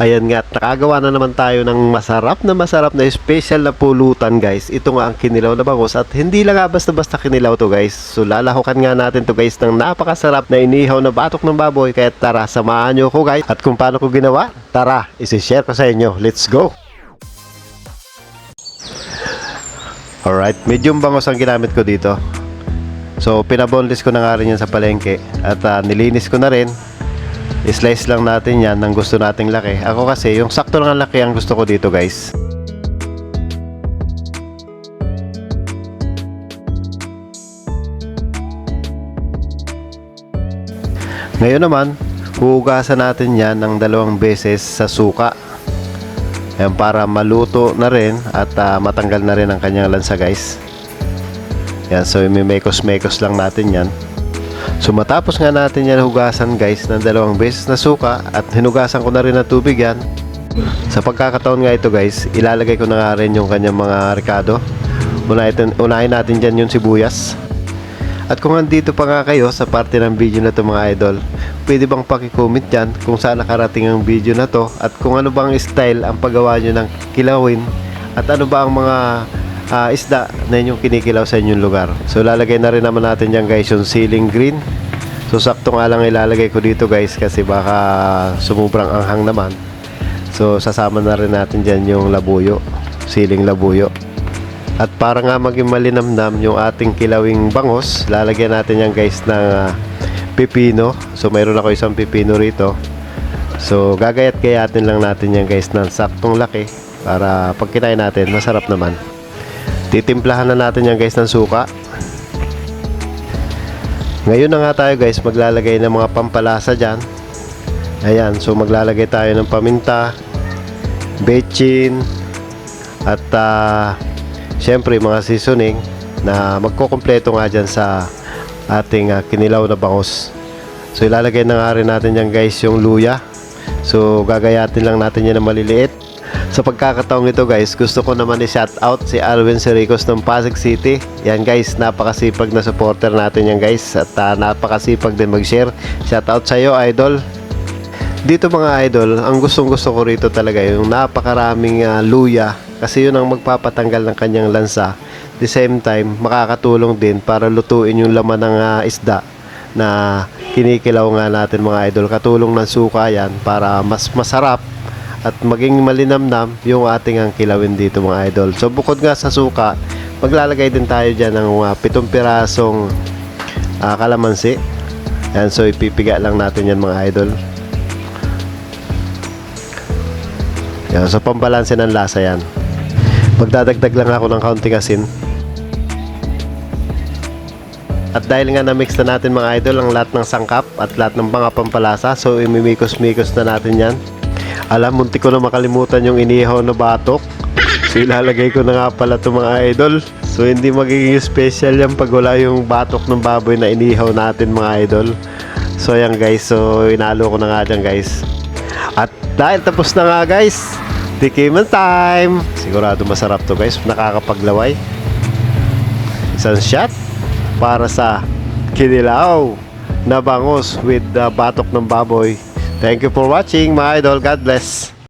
Ayan nga, nakagawa na naman tayo ng masarap na masarap na special na pulutan guys. Ito nga ang kinilaw na bangus at hindi lang nga basta-basta kinilaw to guys. So lalahukan nga natin to guys ng napakasarap na inihaw na batok ng baboy. Kaya tara, samahan nyo ko guys. At kung paano ko ginawa, tara, isi-share ko sa inyo. Let's go! Alright, medium bangus ang ginamit ko dito. So pinaboneless ko na nga rin yan sa palengke at ah, nilinis ko na rin I-slice lang natin yan ng gusto nating laki. Ako kasi, yung sakto lang ang laki ang gusto ko dito guys. Ngayon naman, huhugasan natin yan ng dalawang beses sa suka. Ayan, para maluto na rin at ah, matanggal na rin ang kanyang lansa guys. Yan, so imimekos-mekos lang natin yan. So matapos nga natin yan hugasan guys ng dalawang beses na suka at hinugasan ko na rin ng tubig yan. Sa pagkakataon nga ito guys, ilalagay ko na nga rin yung kanyang mga ricado. Unahin, unahin natin dyan yung sibuyas. At kung andito pa nga kayo sa parte ng video na to mga idol, pwede bang pakicomment dyan kung saan nakarating ang video na to at kung ano bang style ang paggawa nyo ng kilawin at ano ba ang mga ah, isda na inyong kinikilaw sa inyong lugar. So lalagay na rin naman natin dyan guys yung ceiling green. So sakto nga lang ilalagay ko dito guys kasi baka sumubrang anghang naman. So sasama na rin natin dyan yung labuyo, ceiling labuyo. At para nga maging malinamnam yung ating kilawing bangos, lalagyan natin yan guys ng ah, pipino. So mayroon ako isang pipino rito. So gagayat-gayatin lang natin yan guys ng saktong laki para pag kinain natin masarap naman. Titimplahan na natin yan guys ng suka. Ngayon na nga tayo guys maglalagay ng mga pampalasa dyan. Ayan, so maglalagay tayo ng paminta, bechin, at ah, syempre mga seasoning na magkokompleto nga dyan sa ating ah, kinilaw na bangus. So ilalagay na nga rin natin yan guys yung luya. So gagayatin lang natin yan ng maliliit. Sa pagkakataong ito guys, gusto ko naman i-shout out si Alvin Sericos ng Pasig City. Yan guys, napakasipag na supporter natin yan guys. At ah, napakasipag din mag-share. Shout out sa iyo idol. Dito mga idol, ang gustong gusto ko rito talaga yung napakaraming ah, luya kasi yun ang magpapatanggal ng kanyang lansa. The same time, makakatulong din para lutuin yung laman ng ah, isda na kinikilaw nga natin mga idol. Katulong ng suka yan para mas masarap at maging malinamnam yung ating ang kilawin dito mga idol. So bukod nga sa suka, maglalagay din tayo dyan ng uh, pitong pirasong ah, kalamansi. Yan, so ipipiga lang natin yan mga idol. Yan, so pambalanse ng lasa yan. Magdadagdag lang ako ng kaunting asin. At dahil nga na-mix na natin mga idol ang lahat ng sangkap at lahat ng mga pampalasa, so imimikos-mikos na natin yan. Alam, munti ko na makalimutan yung inihaw na batok. So ilalagay ko na nga pala ito mga idol. So hindi magiging special yan pag wala yung batok ng baboy na inihaw natin mga idol. So ayan guys, so inalo ko na nga dyan guys. At dahil tapos na nga guys, tikiman time! Sigurado masarap to guys, nakakapaglaway. Isang shot para sa kinilaw na bangus with the batok ng baboy. Thank you for watching mga idol. God bless.